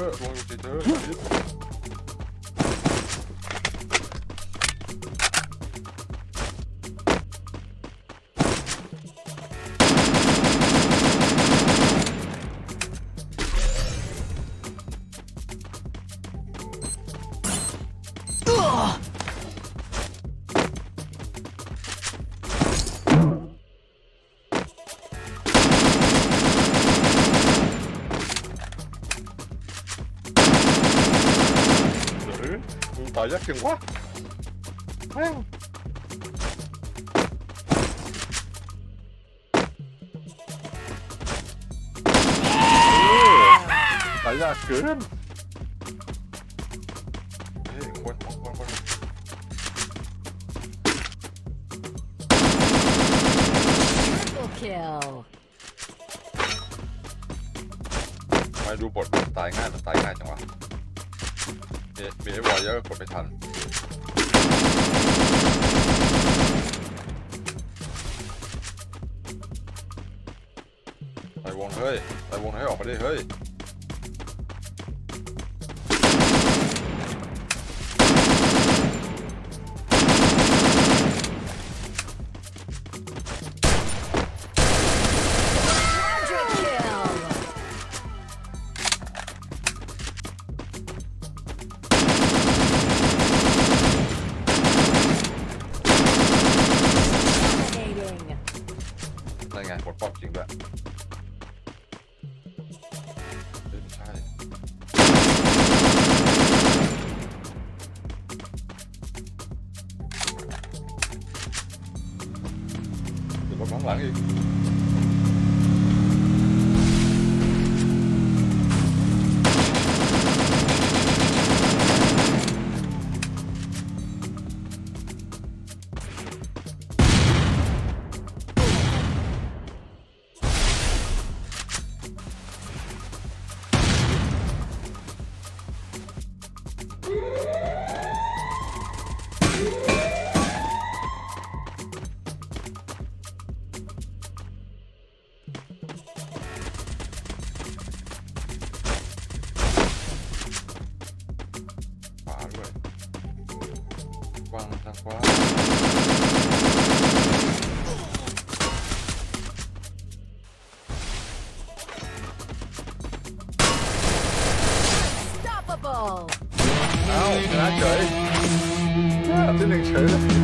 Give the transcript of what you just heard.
bon il était ต่อยยักษ์จังวะแม่งตายยากเกินเฮ้ยคนคนคนคน Triple kill. ทำไมดูบทตายง่ายตายง่ายจังวะ มีมีไอ้วอลเยอะก็กดไม่ทันไปวงเฮ้ยไปวงให้ออกมาดิเฮ้ย เดี๋ยว วางทางขวา Unstoppable. เอ้าชนะเฉยชนะที่หนึ่งเฉยเลย